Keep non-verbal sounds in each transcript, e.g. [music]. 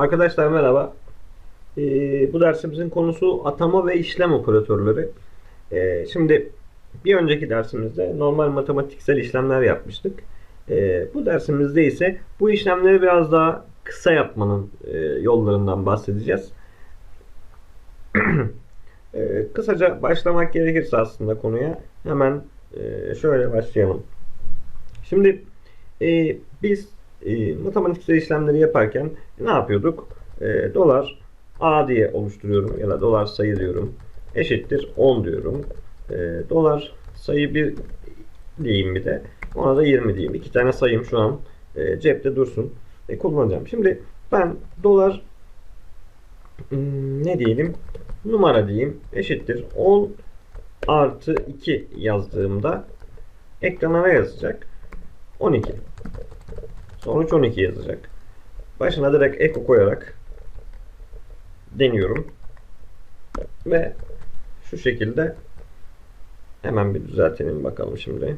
Arkadaşlar merhaba. Ee, bu dersimizin konusu atama ve işlem operatörleri. Ee, şimdi bir önceki dersimizde normal matematiksel işlemler yapmıştık. Ee, bu dersimizde ise bu işlemleri biraz daha kısa yapmanın e, yollarından bahsedeceğiz. [clears throat] Ee, kısaca başlamak gerekirse aslında konuya hemen e, şöyle başlayalım. Şimdi e, biz e, matematiksel işlemleri yaparken ne yapıyorduk? E, dolar A diye oluşturuyorum ya da dolar sayı diyorum. Eşittir 10 diyorum. E, dolar sayı 1 diyeyim bir de. Ona da 20 diyeyim. İki tane sayım şu an e, cepte dursun. E, kullanacağım. Şimdi ben dolar hmm, ne diyelim? Numara diyeyim. Eşittir 10 artı 2 yazdığımda ekrana ne yazacak? 12. Sonuç 12 yazacak. Başına direkt eko koyarak deniyorum. Ve şu şekilde hemen bir düzeltelim bakalım şimdi.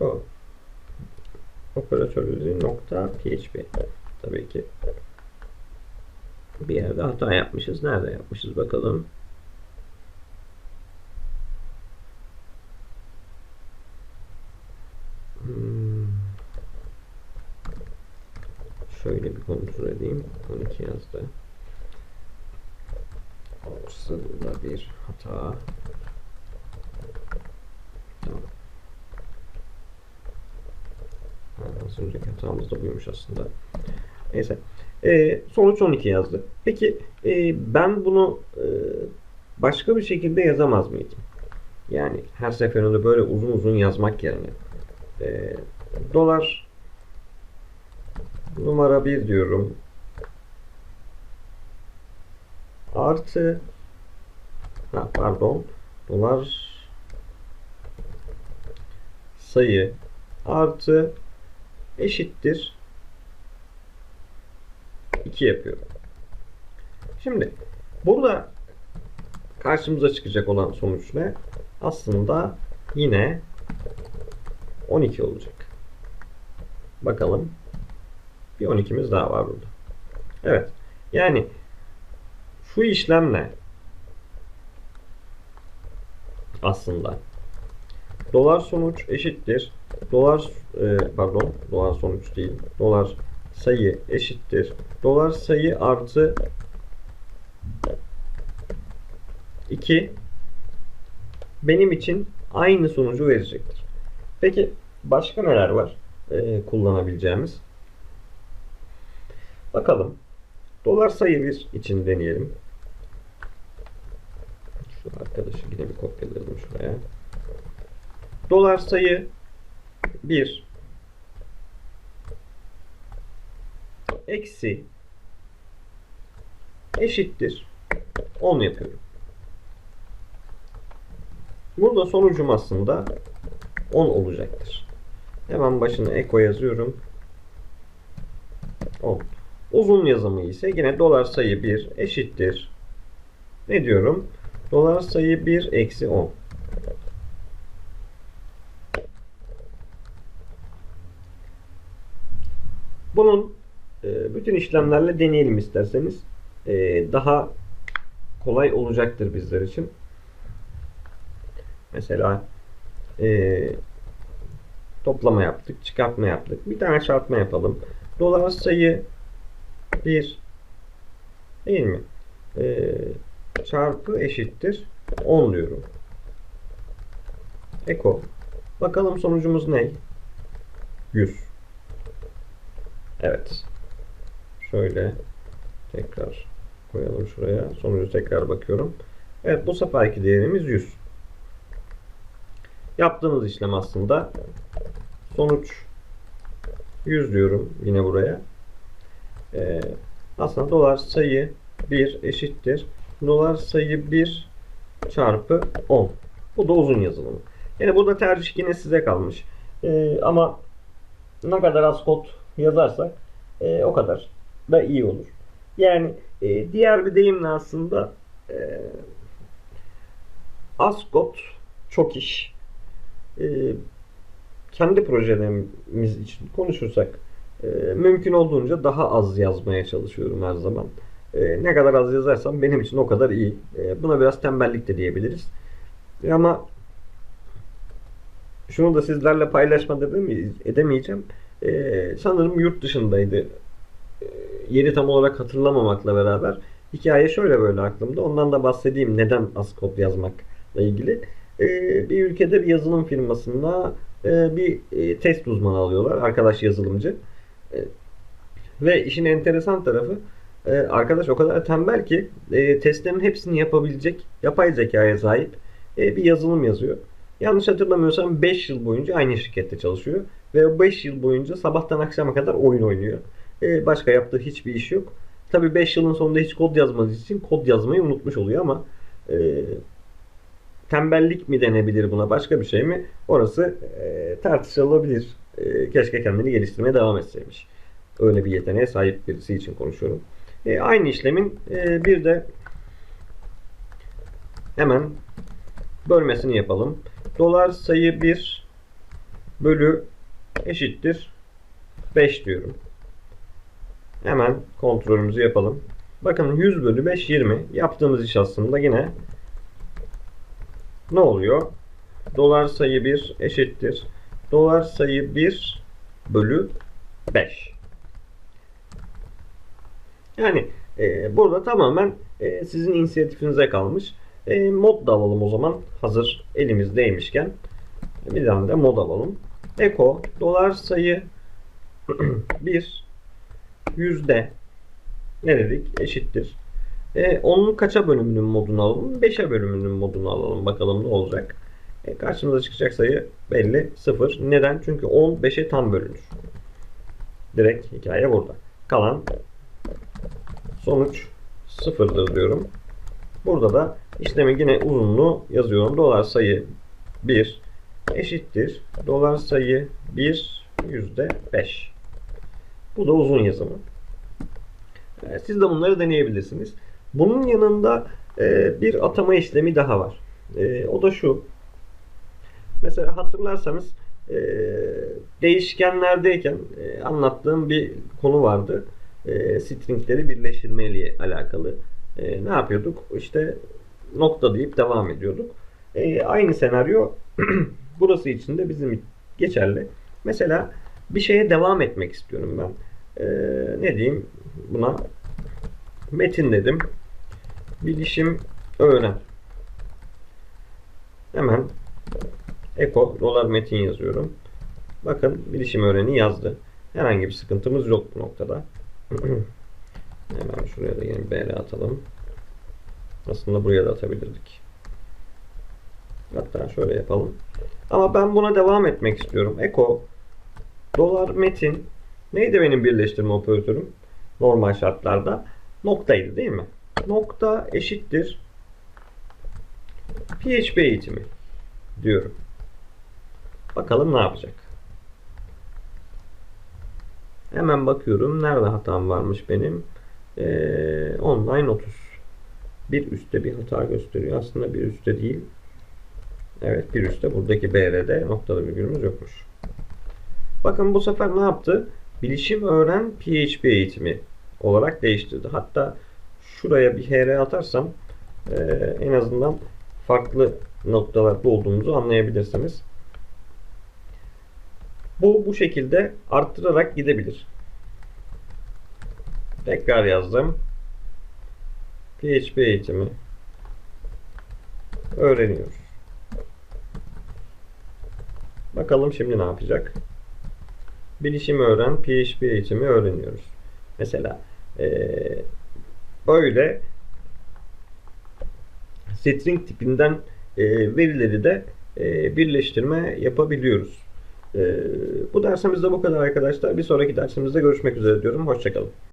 O operatörleri nokta php tabii ki bir yerde hata yapmışız. Nerede yapmışız bakalım. Şöyle bir kontrol edeyim. 12 yazdı. Orada bir hata. Tamam. Az önceki hatamız da buymuş aslında. Neyse. Ee, sonuç 12 yazdı. Peki e, ben bunu e, başka bir şekilde yazamaz mıydım? Yani her seferinde böyle uzun uzun yazmak yerine e, dolar numara 1 diyorum artı ha, pardon dolar sayı artı eşittir 2 yapıyorum. Şimdi burada karşımıza çıkacak olan sonuç ne? Aslında yine 12 olacak. Bakalım. Bir 12'miz daha var burada. Evet. Yani şu işlemle aslında dolar sonuç eşittir. Dolar e, pardon dolar sonuç değil. Dolar sayı eşittir. Dolar sayı artı 2 benim için aynı sonucu verecektir. Peki başka neler var e, kullanabileceğimiz? Bakalım. Dolar sayı 1 için deneyelim. Şu arkadaşı yine bir kopyalayalım şuraya. Dolar sayı 1 eksi eşittir 10 yapıyorum. Burada sonucum aslında 10 olacaktır. Hemen başına eko yazıyorum. 10. Uzun yazımı ise yine dolar sayı 1 eşittir. Ne diyorum? Dolar sayı 1 eksi 10. Bunun e, bütün işlemlerle deneyelim isterseniz. E, daha kolay olacaktır bizler için. Mesela e, toplama yaptık, çıkartma yaptık. Bir tane çarpma yapalım. Dolar sayı 1 değil mi? E, çarpı eşittir 10 diyorum. Eko. Bakalım sonucumuz ne? 100. Evet. Şöyle tekrar koyalım şuraya. Sonucu tekrar bakıyorum. Evet bu seferki değerimiz 100. Yaptığımız işlem aslında sonuç 100 diyorum yine buraya. Ee, aslında dolar sayı 1 eşittir. Dolar sayı 1 çarpı 10. Bu da uzun yazılımı. Yani burada tercih yine size kalmış. Ee, ama ne kadar az kod yazarsak e, o kadar da iyi olur. Yani e, diğer bir deyimle aslında e, az kod çok iş. E, kendi projelerimiz için konuşursak e, mümkün olduğunca daha az yazmaya çalışıyorum her zaman. E, ne kadar az yazarsam benim için o kadar iyi. E, buna biraz tembellik de diyebiliriz. Ama şunu da sizlerle paylaşmadan edemeyeceğim. Sanırım yurt dışındaydı. Yeri tam olarak hatırlamamakla beraber hikaye şöyle böyle aklımda. Ondan da bahsedeyim neden az kod yazmakla ilgili. Bir ülkede bir yazılım firmasında e, bir e, test uzmanı alıyorlar. Arkadaş yazılımcı. Ve işin enteresan tarafı e, arkadaş o kadar tembel ki e, testlerin hepsini yapabilecek yapay zekaya sahip e, bir yazılım yazıyor. Yanlış hatırlamıyorsam 5 yıl boyunca aynı şirkette çalışıyor. Ve o 5 yıl boyunca sabahtan akşama kadar oyun oynuyor. Başka yaptığı hiçbir iş yok. Tabii 5 yılın sonunda hiç kod yazmadığı için kod yazmayı unutmuş oluyor ama tembellik mi denebilir buna başka bir şey mi? Orası e, tartışılabilir. E, keşke kendini geliştirmeye devam etseymiş. Öyle bir yeteneğe sahip birisi için konuşuyorum. E, aynı işlemin e, bir de hemen bölmesini yapalım. Dolar sayı 1 bölü eşittir 5 diyorum. Hemen kontrolümüzü yapalım. Bakın 100 bölü 5 20. Yaptığımız iş aslında yine ne oluyor? Dolar sayı 1 eşittir. Dolar sayı 1 bölü 5. Yani e, burada tamamen e, sizin inisiyatifinize kalmış. E, mod da alalım o zaman. Hazır elimizdeymişken. Bir tane de mod alalım. Eko dolar sayı [clears throat] 1 yüzde ne dedik? Eşittir. E, onun kaça bölümünün modunu alalım? 5'e bölümünün modunu alalım. Bakalım ne olacak. E, karşımıza çıkacak sayı belli. 0. Neden? Çünkü 10 5'e tam bölünür. Direkt hikaye burada. Kalan sonuç 0'dır diyorum. Burada da işlemi yine uzunluğu yazıyorum. Dolar sayı 1 eşittir. Dolar sayı 1 yüzde 5. Bu da uzun yazımı. E, siz de bunları deneyebilirsiniz. Bunun yanında e, bir atama işlemi daha var. E, o da şu. Mesela hatırlarsanız e, değişkenlerdeyken e, anlattığım bir konu vardı. E, stringleri birleştirme ile alakalı. E, ne yapıyorduk? İşte nokta deyip devam ediyorduk. E, aynı senaryo [clears throat] burası için de bizim geçerli. Mesela bir şeye devam etmek istiyorum ben. E, ne diyeyim buna? Metin dedim. Bilişim öğren. Hemen Eko dolar metin yazıyorum. Bakın bilişim öğreni yazdı. Herhangi bir sıkıntımız yok bu noktada. [clears throat] Hemen şuraya da yeni BR atalım. Aslında buraya da atabilirdik. Hatta şöyle yapalım. Ama ben buna devam etmek istiyorum. Eko dolar metin neydi benim birleştirme operatörüm? Normal şartlarda noktaydı değil mi? Nokta eşittir PHP eğitimi diyorum. Bakalım ne yapacak. Hemen bakıyorum. Nerede hatam varmış benim? Ee, online 30. Bir üstte bir hata gösteriyor. Aslında bir üstte değil. Evet bir üstte. Buradaki BR'de noktalı virgülümüz yokmuş. Bakın bu sefer ne yaptı? Bilişim öğren PHP eğitimi olarak değiştirdi. Hatta şuraya bir HR atarsam e, en azından farklı noktalarda olduğumuzu anlayabilirsiniz. Bu bu şekilde arttırarak gidebilir. Tekrar yazdım. PHP eğitimi öğreniyoruz. Bakalım şimdi ne yapacak? Bilişim öğren, PHP eğitimi öğreniyoruz. Mesela ee, böyle string tipinden e, verileri de e, birleştirme yapabiliyoruz. E, bu dersimizde bu kadar arkadaşlar. Bir sonraki dersimizde görüşmek üzere diyorum. Hoşçakalın.